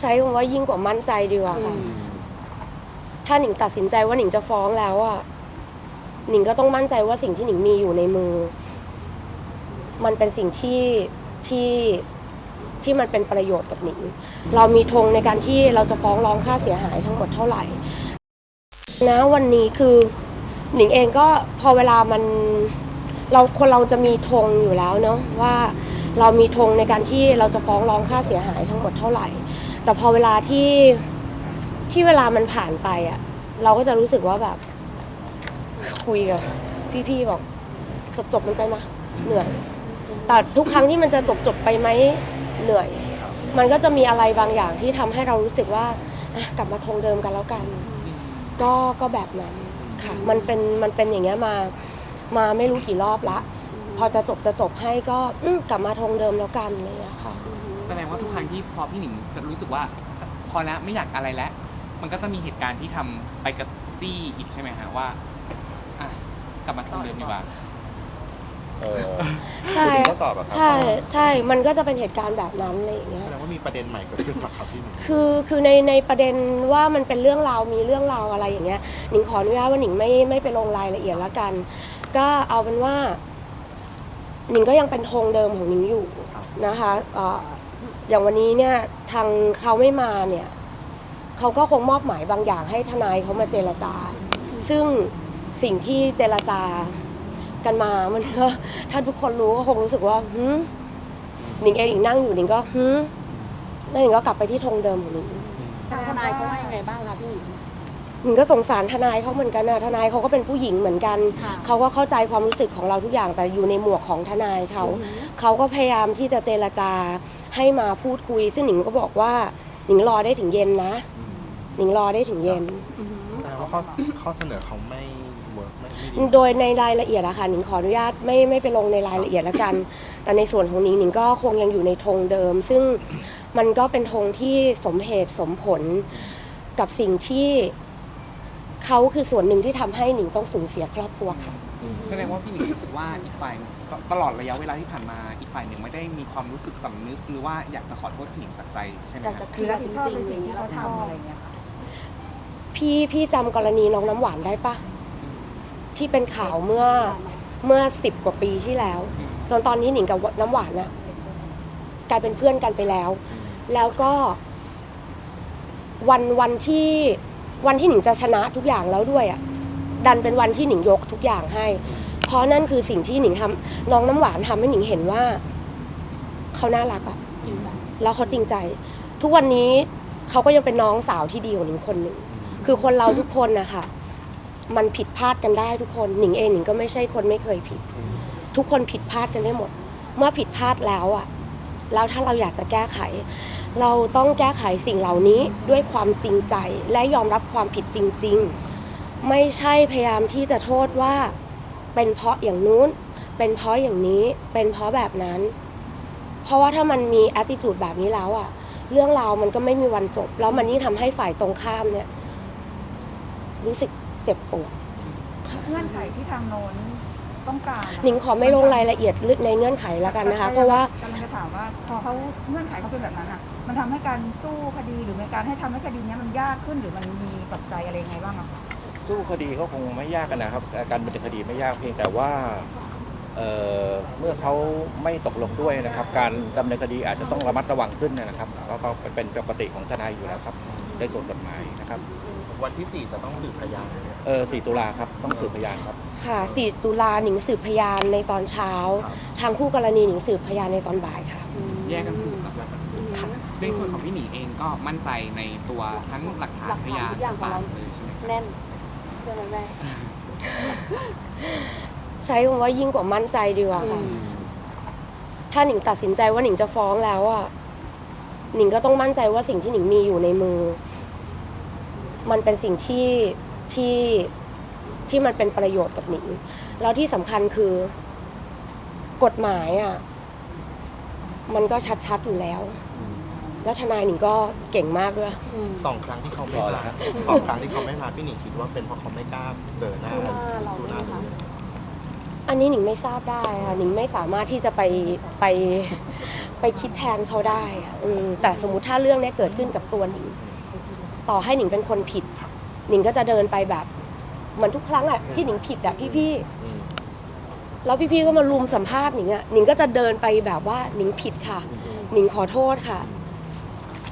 ใช้คำว่ายิ่งกว่ามั่นใจดีกว่าค่ะถ้าหนิงตัดสินใจว่าหนิงจะฟ้องแล้วอะหนิงก็ต้องมั่นใจว่าสิ่งที่หนิงมีอยู่ในมือ มันเป็นสิ่งที่ที่ที่มันเป็นประโยชน์กับหนิง เรามีธงในการที่เราจะฟ้องร้องค่าเสียหายทั้งหมดเท่าไหร่นะวันนี้คือหนิงเองก็พอเวลามันเราคนเราจะมีธงอยู่แล้วเนาะว่าเรามีธงในการที่เราจะฟ้องร้องค่าเสียหายทั้งหมดเท่าไหร่ แต่พอเวลาที่ที่เวลามันผ่านไปอะเราก็จะรู้สึกว่าแบบ คุยกับพี่ๆบอกจบจบๆมันไปนะเหนื่อย แต่ทุกครั้งที่มันจะจบจบๆไปไหมเหนื่อย มันก็จะมีอะไรบางอย่างที่ทำให้เรารู้สึกว่าอะกลับมาคงเดิมกันแล้วกัน ก็ก็แบบนั้นค่ะ มันเป็นมันเป็นอย่างเงี้ยมามาไม่รู้กี่รอบละ พอจะจบจะจบให้ก็อืมกลับมาทงเดิมแล้วกันอะไรอย่างเงี้ยค่ะ แสดงว่าทุกครั้งที่พอพี่หนิงจะรู้สึกว่า พอแล้วไม่อยากอะไรแล้ว มันก็จะมีเหตุการณ์ที่ทำไปกระจี้อีกใช่ไหมฮะว่าอะกลับมาทำเดิมดีกว่า เออใช่ คุณก็ตอบอะครับใช่ใช่มันก็จะเป็นเหตุการณ์แบบนั้นอะไรอย่างเงี้ยแสดงว่ามีประเด็นใหม่เกิดขึ้นหรอครับพี่หนุ่มคือคือในในประเด็นว่ามันเป็นเรื่องราวมีเรื่องราวอะไรอย่างเงี้ยหนิงขออนุญาตว่าหนิงไม่ไม่ไปลงรายละเอียดแล้วกัน ก็เอาเป็นว่า หนิงก็ยังเป็นธงเดิมของหนิงอยู่นะคะเอ่อ อย่างวันนี้เนี่ยทางเขาไม่มาเนี่ยเขาก็คงมอบหมายบางอย่างให้ทนายเขามาเจรจา ซึ่งสิ่งที่เจรจากันมามันก็ถ้าทุกคนรู้ก็คงรู้สึกว่าหืมหนิงเองหนิงนั่งอยู่หนิงก็หืมแล้วหนิงก็กลับไปที่ธงเดิมของหนิงทางทนายเขาว่ายังไงบ้างคะพี่หนิง ก็สงสารทนายเขาเหมือนกันนะทนายเขาก็เป็นผู้หญิงเหมือนกัน ค่ะเขาก็เข้าใจความรู้สึกของเราทุกอย่างแต่อยู่ในหมวกของทนายเขา เขาก็พยายามที่จะเจรจาให้มาพูดคุย ซึ่งหนิงก็บอกว่าหนิงรอได้ถึงเย็นนะหนิงรอได้ถึงเย็น แสดงว่าข้อข้อเสนอเขาไม่เวิร์กไม่ไม่ดีโดยในรายละเอียดอะค่ะหนิงขออนุญาตไม่ไม่ไปลงในรายละเอียดแล้วกัน แต่ในส่วนของหนิงหนิงก็คงยังอยู่ในธงเดิม ซึ่งมันก็เป็นธงที่สมเหตุสมผลกับสิ่งที่ เขาคือส่วนหนึ่งที่ทำให้หนิงต้องสูญเสียครอบครัวค่ะ แสดงว่าพี่หนิงรู้สึกว่าอีกฝ่ายตตลอดระยะเวลาที่ผ่านมาอีกฝ่ายหนึ่งไม่ได้มีความรู้สึกสำนึก หรือว่าอยากจะขอโทษพี่หนิงจากใจใช่ไหมอยากคจะรับเคลียร์จริงๆสิ่งที่เราทำอะไรเงี้ยค่ะพี่พี่จำกรณีน้องน้ำหวานได้ปะที่เป็นข่าวเมื่อเมื่อสิบกว่าปีที่แล้วจนตอนนี้หนิงกับน้ำหวานอะกลายเป็นเพื่อนกันไปแล้ว แล้วก็วันวันที่ วันที่หนิงจะชนะทุกอย่างแล้วด้วยอะดันเป็นวันที่หนิงยกทุกอย่างให้ เพราะนั่นคือสิ่งที่หนิงทำน้องน้ำหวานทำให้หนิงเห็นว่าเขาน่ารักอะแล้วเขาจริงใจ ทุกวันนี้เขาก็ยังเป็นน้องสาวที่ดีของหนิงคนหนึ่งคือคนเราทุกคนนะคะมันผิดพลาดกันได้ทุกคนหนิงเองหนิงก็ไม่ใช่คนไม่เคยผิด ทุกคนผิดพลาดกันได้หมด เมื่อผิดพลาดแล้วอะแล้วถ้าเราอยากจะแก้ไข เราต้องแก้ไขสิ่งเหล่านี้ด้วยความจริงใจและยอมรับความผิดจริง ๆ ไม่ใช่พยายามที่จะโทษว่าเป็นเพราะอย่างนู้น เป็นเพราะอย่างนี้เป็นเพราะแบบนั้น เพราะว่าถ้ามันมี attitude แบบนี้แล้วอะเรื่องราวมันก็ไม่มีวันจบ แล้วมันยิ่งทำให้ฝ่ายตรงข้ามเนี่ย รู้สึกเจ็บปวด เงื่อนไขที่ทางโน้น ต้องการอะหนิงขอไม่ลงรายละเอียดลึกในเงื่อนไขแล้วกันนะคะ เพราะว่ากำลังจะถามว่าพอเขาเงื่อนไขเขาเป็นแบบนั้นอะมันทำให้การสู้คดีหรือในการให้ทำให้คดีเนี้ยมันยากขึ้นหรือมันมีปัจจัยอะไรยังไงบ้างอะคะสู้คดีก็คงไม่ยากกันนะครับการดำเนินคดีไม่ยากเพียงแต่ว่าเอ่อเมื่อเขาไม่ตกลงด้วยนะครับ การดำเนินคดีอาจจะต้องระมัดระวังขึ้นนะครับก็ก็เป็นปกติของทนายอยู่แล้วครับในส่วนกฎหมายนะครับ วันที่ 4 จะต้องสืบพยานเนี่ยเออ4ตุลาครับต้องสืบพยานครับ ค่ะ 4 ตุลาหนิงสืบพยานในตอนเช้าครับทางคู่กรณีหนิงสืบพยานในตอนบ่ายค่ะ แยกกันสืบครับค่ะในส่วนของพี่หนิงเองก็มั่นใจในตัวทั้งหลักฐานหลักพฐานยานทุกอย่างของต่าเรางๆเลยใช่ไหมครับแน่นใช่ไหมแม่ ใช้คำว่ายิ่งกว่ามั่นใจดีกว่าค่ะ ถ้าหนิงตัดสินใจว่าหนิงจะฟ้องแล้วอะหนิงก็ต้องมั่นใจว่าสิ่งที่หนิงมีอยู่ในมือ มันเป็นสิ่งที่ที่ที่มันเป็นประโยชน์กับหนิงแล้วที่สำคัญคือกฎหมายอะมันก็ชัดๆอยู่แล้ว แล้วทนายหนิงก็เก่งมากด้วย สองครั้งที่เขาไม่รอมาแล้วฮะสองครั้งที่เขาไม่มาพี่หนิงคิดว่าเป็นเพราะเขาไม่กล้าเจอหน้าสู้หน้าเราสู้หน้าไหมคะเลยอันนี้หนิงไม่ทราบได้ค่ะหนิงไม่สามารถที่จะไปไปไปคิดแทนเขาได้อะอืมแต่สมมติถ้าเรื่องเนี้ยเกิดขึ้นกับตัวหนิง ต่อให้หนิงเป็นคนผิด หนิงก็จะเดินไปแบบเหมือนทุกครั้งอะที่หนิงผิดอะพี่ๆแล้วพี่ๆก็มารุมสัมภาษณ์หนิงอะหนิงก็จะเดินไปแบบว่าหนิงผิดค่ะ หนิงขอโทษค่ะ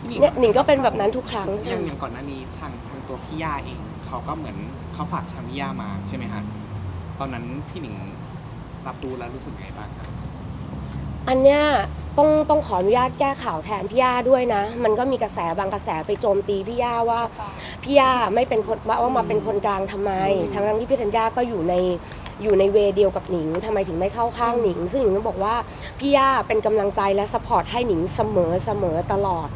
พี่หนิงเนี่ยหนิงก็เป็นแบบนั้นทุกครั้ง อย่างอย่างก่อนหน้านี้ทางทางตัวพี่ย่าเอง เขาก็เหมือนเขาฝากทางพี่ย่ามาใช่ไหมฮะตอนนั้นพี่หนิงรับรู้แล้วรู้สึกไงบ้างครับ อันเนี้ยต้องต้องขออนุญาตแก้ข่าวแทนพี่ย่าด้วยนะ มันก็มีกระแสบางกระแสไปโจมตีพี่ย่าว่าพี่ย่าไม่เป็นคนว่าว่ามาเป็นคนกลางทำไม ทั้งทั้งที่พี่ธัญญาก็อยู่ในอยู่ในเวเดียวกับหนิงทำไมถึงไม่เข้าข้างหนิง ซึ่งหนิงต้องบอกว่าพี่ย่าเป็นกำลังใจและสปอร์ตให้หนิงเสมอเสมอตลอด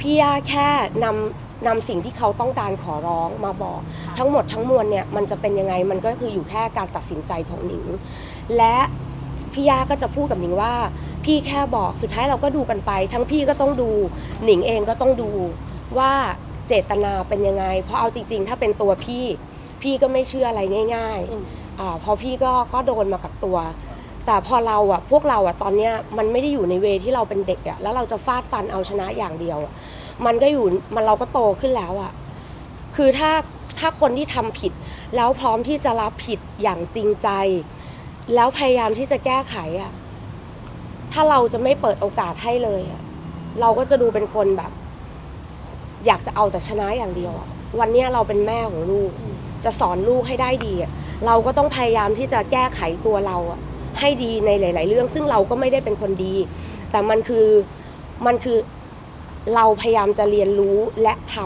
พี่ย่าแค่นำนำสิ่งที่เขาต้องการขอร้องมาบอก ทั้งหมดทั้งมวลเนี่ยมันจะเป็นยังไงมันก็คืออยู่แค่การตัดสินใจของหนิง และ พี่ย่าก็จะพูดกับหนิงว่า พี่แค่บอกสุดท้ายเราก็ดูกันไป ทั้งพี่ก็ต้องดูหนิงเองก็ต้องดูว่าเจตนาเป็นยังไง เพราะเอาจริง ๆ ถ้าเป็นตัวพี่ พี่ก็ไม่เชื่ออะไรง่ายอืมๆอ่าเพอพี่ก็ก็โดนมากับตัว แต่พอเราอะพวกเราอะตอนเนี้ยมันไม่ได้อยู่ในเวที่เราเป็นเด็กอะแล้วเราจะฟาดฟันเอาชนะอย่างเดียวอะมันก็อยู่มันเราก็โตขึ้นแล้วอะคือถ้าถ้าคนที่ทำผิด แล้วพร้อมที่จะรับผิดอย่างจริงใจ แล้วพยายามที่จะแก้ไขอะถ้าเราจะไม่เปิดโอกาสให้เลยอะเราก็จะดูเป็นคนแบบ อยากจะเอาแต่ชนะอย่างเดียวอะวันเนี้ยเราเป็นแม่ของลูก จะสอนลูกให้ได้ดีอะเราก็ต้องพยายามที่จะแก้ไขตัวเราอะให้ดีในหลาย ๆ เรื่อง ซึ่งเราก็ไม่ได้เป็นคนดี แต่มันคือมันคือเราพยายามจะเรียนรู้และท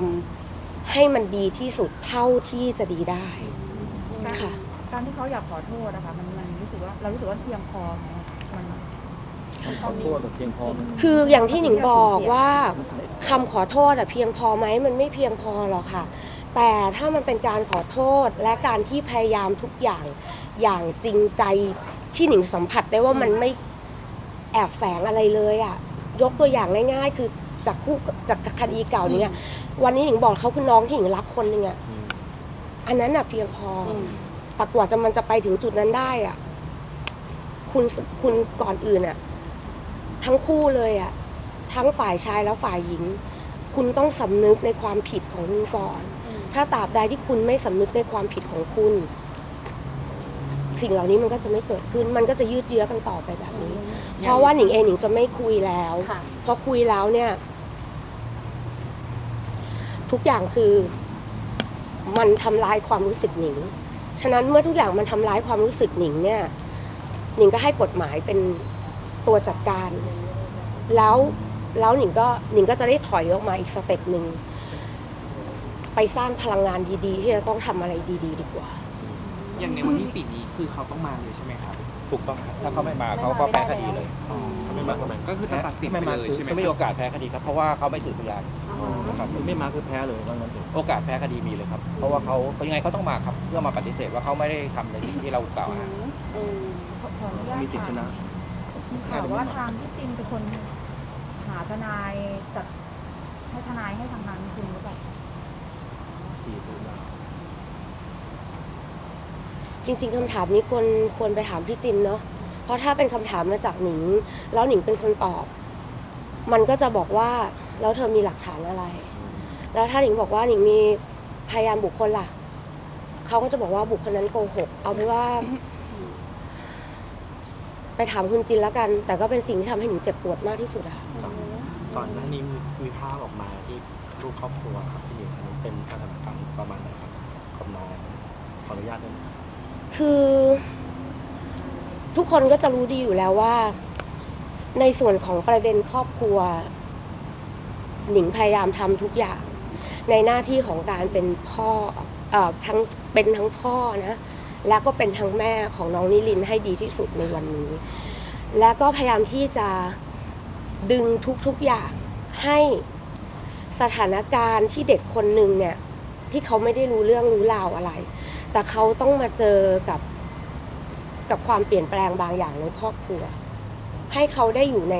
ำให้มันดีที่สุดเท่าที่จะดีได้ค่ะ การที่เขาอยากขอโทษนะคะมันมัน รู้สึกว่าเรารู้สึกว่าเพียงพอไหมมันขอโทษแบบเพียงพอไหมคืออย่างที่หนิงบอกว่าคำขอโทษอะเพียงพอไหมมันไม่เพียงพอหรอกค่ะ แต่ถ้ามันเป็นการขอโทษและการที่พยายามทุกอย่างอย่างจริงใจที่หนิงสัมผัสได้ว่ามันไม่แอบแฝงอะไรเลยอะยกตัวอย่างง่ายๆ คือจากคู่จากคดีเก่าเนี้ยวันนี้หนิงบอกเขาคือน้องที่หนิงรักคนหนึ่งอะอันนั้นอะเพียงพออมแต่กว่าจะมันจะไปถึงจุดนั้นได้อะ คุณคุณก่อนอื่นอะทั้งคู่เลยอะทั้งฝ่ายชายแล้วฝ่ายหญิง คุณต้องสำนึกในความผิดของคุณก่อน ถ้าตราบใดที่คุณไม่สำนึกในความผิดของคุณ สิ่งเหล่านี้มันก็จะไม่เกิดขึ้น มันก็จะยืดเยื้อกันต่อไปแบบนี้ เพราะว่าหนิงเองหนิงจะไม่คุยแล้วค่ะพอคุยแล้วเนี่ย ทุกอย่างคือ มันทำลายความรู้สึกหนิง ฉะนั้นเมื่อทุกอย่างมันทำร้ายความรู้สึกหนิงเนี่ย หนิงก็ให้กฎหมายเป็นตัวจัดการ แล้วแล้วหนิงก็หนิงก็จะได้ถอยออกมาอีกสเต็ปหนึ่งไปสร้างพลังงานดีๆ ที่จะต้องทำอะไรดี ๆ ดีกว่า อย่างในวันที่สี่นี้คือเขาต้องมาเลยใช่ไหมครับ ถูกต้องครับถ้าเขาไม่มาเขาก็แพ้คดีเลยเขาไม่มาทำไมก็คือจะตัดสินไปไม่มาเลยคือใช่ไหมไม่มีโอกาสแพ้คดีครับเพราะว่าเขาไม่สืบพยานอ๋อนะครับไม่มาคือแพ้เลยว่างั้นเถอะโอกาสแพ้คดีมีเลยครับเพราะว่าเขายังไงเขาต้องมาครับเพื่อมาปฏิเสธว่าเขาไม่ได้ทำในสิ่งที่เรากล่าวหา อืม ขอขออนุญาตมีสิทธิชนะมีข่าวว่าทางที่จริงเป็นคนหาทนายจัดให้ทนายให้ทางนั้นจริงหรือเปล่าสี่ตุลาจริง ๆคำถามนี้ควรควรไปถามพี่จินเนาะเพราะถ้าเป็นคำถามมาจากหนิง แล้วหนิงเป็นคนตอบ มันก็จะบอกว่าแล้วเธอมีหลักฐานอะไร แล้วถ้าหนิงบอกว่าหนิงมีพยานบุคคลล่ะ เขาก็จะบอกว่าบุคคลนั้นโกหก เอาเป็นว่า ไปถามคุณจินแล้วกัน แต่ก็เป็นสิ่งที่ทำให้หนิงเจ็บปวดมากที่สุดอะก่อนหน้านี้มีมีภาพออกมาที่รูปครอบครัวครับพี่หญิงอันนี้เป็นสถานการณ์ประมาณไหนครับกับน้องขออนุญาตด้ไหมครับคือ ทุกคนก็จะรู้ดีอยู่แล้วว่า ในส่วนของประเด็นครอบครัว หนิงพยายามทำทุกอย่าง ในหน้าที่ของการเป็นพ่อเอ่อทั้งเป็นทั้งพ่อนะ และก็เป็นทั้งแม่ของน้องนิลินให้ดีที่สุดในวันนี้ และก็พยายามที่จะดึงทุกๆอย่างให้สถานการณ์ที่เด็กคนหนึ่งเนี่ยที่เขาไม่ได้รู้เรื่องรู้ราวอะไร แต่เขาต้องมาเจอกับกับความเปลี่ยนแปลงบางอย่างในครอบครัว ให้เขาได้อยู่ใน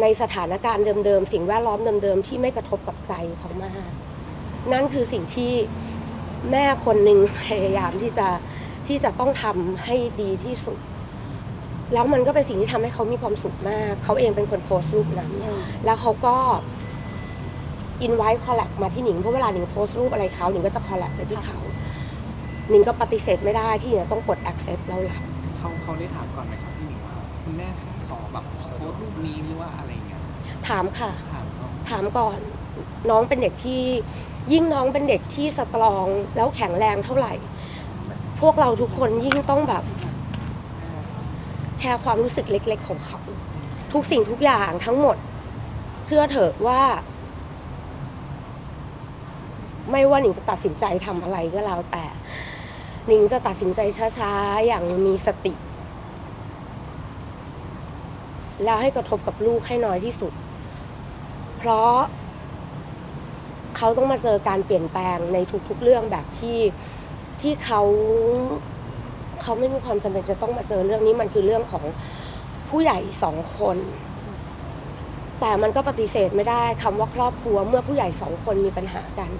ในสถานการณ์เดิมๆ สิ่งแวดล้อมเดิมๆ ที่ไม่กระทบกับใจเขามาก นั่นคือสิ่งที่ แม่คนหนึ่งพยายามที่จะที่จะต้องทำให้ดีที่สุด แล้วมันก็เป็นสิ่งที่ทำให้เขามีความสุขมาก เขาเองเป็นคนโพสต์รูปนั้น แล้วเขาก็อินไว้คอลแลบมาที่หนิงเพราะเวลาหนิงโพสต์รูปอะไรเขาหนิงก็จะคอลแลบไปที่เขาหนิงก็ปฏิเสธไม่ได้ที่หนิงต้องกด accept แล้วรับเขาเขาได้ถามก่อนไหมครับพี่หนิงว่าคุณแม่ขอแบบโพสต์รูปนี้หรือว่าอะไรเงี้ยถามค่ะ ถามเขาถามก่อนน้องเป็นเด็กที่ ยิ่งน้องเป็นเด็กที่สตรองแล้วแข็งแรงเท่าไหร่ พวกเราทุกคนยิ่งต้องแบบแคร์ความรู้สึกเล็ก ๆ ของเขา ทุกสิ่งทุกอย่างทั้งหมด เชื่อเถอะว่า ไม่ว่าหนิงจะตัดสินใจทำอะไรก็แล้วแต่หนิงจะตัดสินใจช้าๆ อย่างมีสติ แล้วให้กระทบกับลูกให้น้อยที่สุด เพราะ เขาต้องมาเจอการเปลี่ยนแปลงในทุกๆเรื่องแบบที่ที่เขาเขาไม่มีความจำเป็นจะต้องมาเจอเรื่องนี้มันคือเรื่องของผู้ใหญ่สองคน แต่มันก็ปฏิเสธไม่ได้คำว่าครอบครัวเมื่อผู้ใหญ่สองคนมีปัญหากัน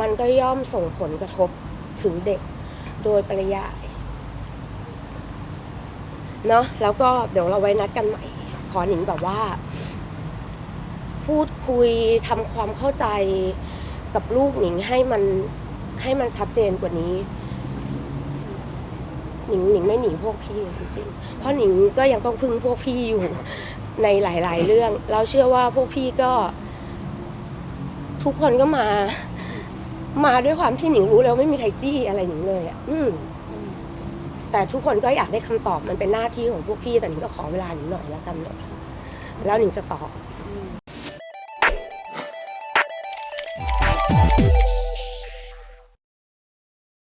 มันก็ย่อมส่งผลกระทบถึงเด็กโดยปริยายเนาะแล้วก็เดี๋ยวเราไว้นัดกันใหม่ ขอหนิงแบบว่า พูดคุยทำความเข้าใจ กับลูกหนิงให้มันให้มันชัดเจนกว่านี้ หนิงหนิงไม่หนีพวกพี่จริงๆเพราะหนิงก็ยังต้องพึ่งพวกพี่อยู่ในหลาย ๆ เรื่อง เราเชื่อว่าพวกพี่ก็ ทุกคนก็มา มาด้วยความที่หนิงรู้แล้วไม่มีใครจี้อะไรหนิงเลยอะ อืมแต่ทุกคนก็อยากได้คำตอบมันเป็นหน้าที่ของพวกพี่แต่หนิงก็ขอเวลาหนิงหน่อยแล้วกันเนอะแล้วหนิงจะตอบ